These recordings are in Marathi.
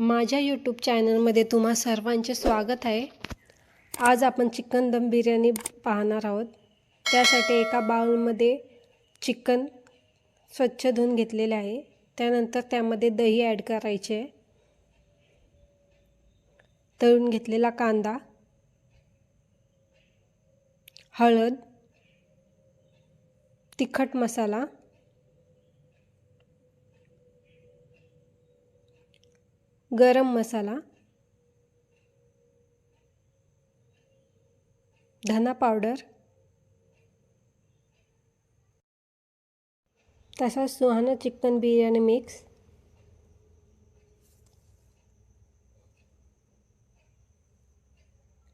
माझ्या यूट्यूब चॅनलमध्ये तुम्हा सर्वांचे स्वागत आहे. आज आपण चिकन दम बिर्याणी पाहणार आहोत. त्यासाठी एका बाउलमध्ये चिकन स्वच्छ धुवून घेतलेले आहे. त्यानंतर त्यामध्ये दही ॲड करायचे. आहे तळून घेतलेला कांदा हळद तिखट मसाला गरम मसाला धना पावडर तसाच सुहाना चिकन बिर्याणी मिक्स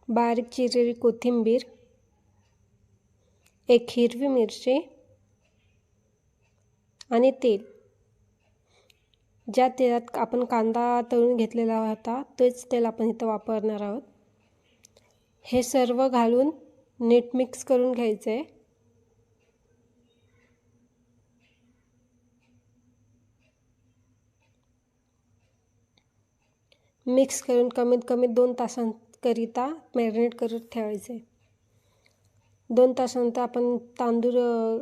बारीक चिरलेली कोथिंबीर एक हिरवी मिरची आणि तेल. ज्या तेलात आपण कांदा तळून घेतलेला होता तेच तेल आपण इथं वापरणार आहोत. हे सर्व घालून नीट मिक्स करून घ्यायचं. आहे मिक्स करून कमीत कमी दोन तासांकरिता मॅरिनेट करत ठेवायचे. आहे दोन तासानंतर आपण तांदूळ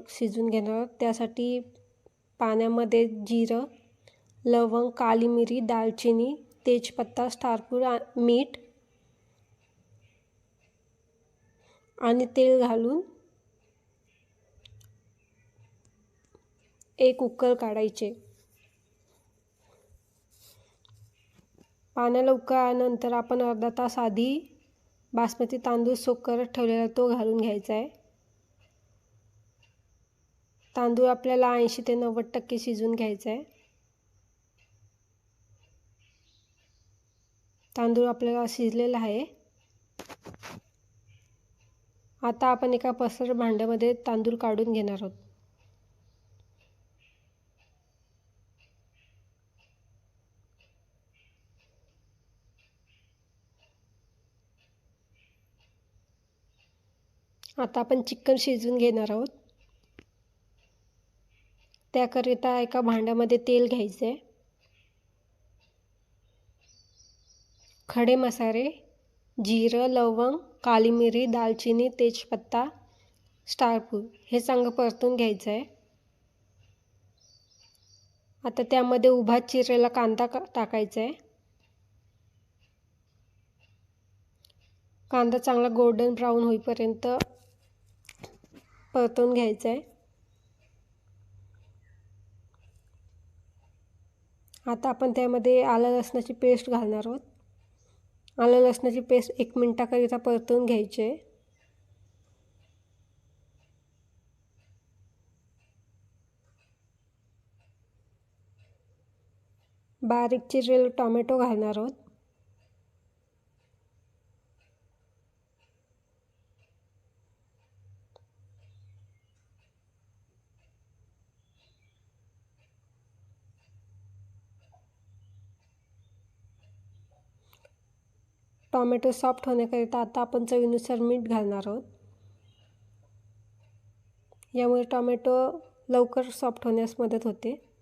शिजून घेणार आहोत. त्यासाठी पाण्यामध्ये जिरं लवंग काली मिरी दालचिनी तेजपत्ता स्टारपूर मीठ आणि तेल घालून एक उकळ काढायचे. पाण्याला उकळल्यानंतर आपण अर्धा तास आधी बासमती तांदूळ सोक करत ठेवलेला तो घालून घ्यायचा आहे. तांदूळ आपल्याला ऐंशी ते नव्वद टक्के शिजून घ्यायचा आहे. तांदूळ आपल्याला शिजलेला आहे. आता आपण एका पसर भांड्यामध्ये तांदूळ काढून घेणार आहोत. आता आपण चिकन शिजवून घेणार आहोत. त्याकरिता एका भांड्यामध्ये तेल घ्यायचे आहे खडे मसाले जिरं लवंग काली मिरी दालचिनी तेजपत्ता स्टारपूर हे चांगलं परतून घ्यायचं आहे आता त्यामध्ये उभा चिरलेला कांदा टाकायचा आहे कांदा चांगला गोल्डन ब्राऊन होईपर्यंत परतून घ्यायचा आहे आता आपण त्यामध्ये आलं लसणाची पेस्ट घालणार आहोत. आलं लसणाची पेस्ट एक मिनटाकरिता परतून घ्यायची. आहे बारीक चिरलेलं टॉमॅटो घालणार आहोत. टॉमॅटो सॉफ्ट होण्याकरिता आता आपण चवीनुसार मीठ घालणार आहोत. यामुळे टॉमॅटो लवकर सॉफ्ट होण्यास मदत होते.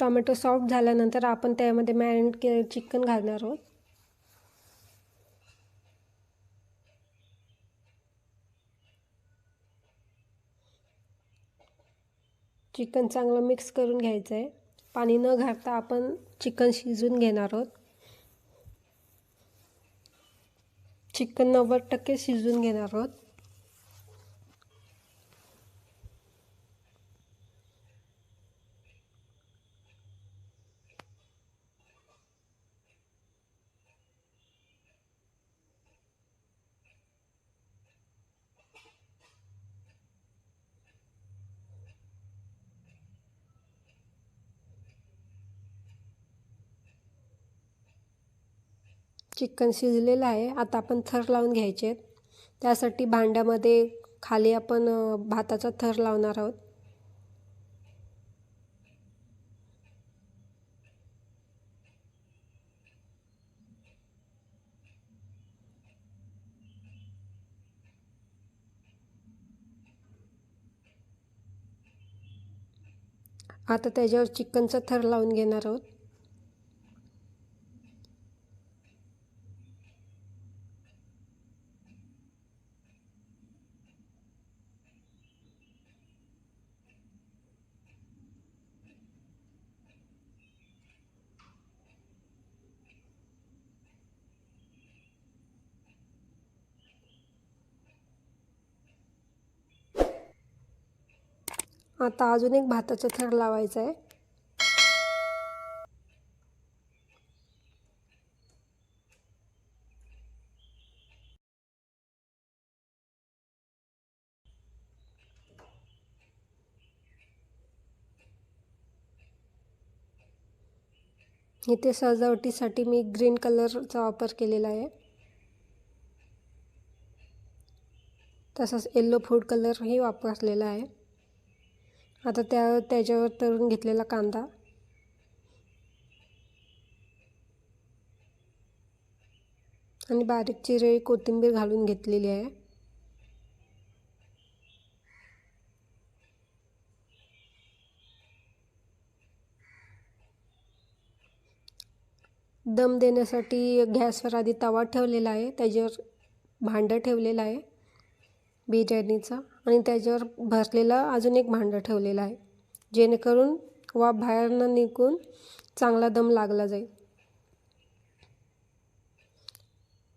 टॉमॅटो सॉफ्ट झाल्यानंतर आपण त्यामध्ये मॅरिनेट केलेलं चिकन घालणार आहोत. चिकन चांगलं मिक्स करून घ्यायचं आहे पाणी न घालता आपण चिकन शिजवून घेणार आहोत. चिकन नव्वद टक्के शिजवून घेणार आहोत. चिकन शिजलेलं आहे. आता आपण थर लावून घ्यायचे आहेत. त्यासाठी भांड्यामध्ये खाली आपण भाताचा थर लावणार आहोत. आता त्याच्यावर चिकनचा थर लावून घेणार आहोत. आता अजून एक भाताचा थर लावायचा आहे इथे सजावटीसाठी मी ग्रीन कलरचा वापर केलेला आहे. तसंच येल्लो फूड कलरही वापरलेला आहे. आता त्या त्याच्यावर तळून घेतलेला कांदा. आणि बारीक चिरळी कोथिंबीर घालून घेतलेली आहे. दम देण्यासाठी गॅसवर आधी तवा ठेवलेला आहे त्याच्यावर भांडं ठेवलेलं आहे. बिर्याणीचा आणि त्याच्यावर भरलेला अजून एक भांडं ठेवलेलं आहे. जेणेकरून वाफ बाहेर न निघून चांगला दम लागला जाईल.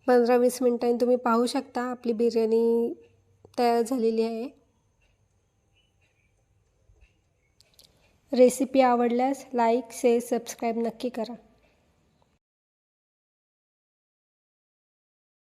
पंधरा वीस मिनटांनी तुम्ही पाहू शकता आपली बिर्याणी तयार झालेली आहे. रेसिपी आवडल्यास लाईक शेअर सबस्क्राईब नक्की करा.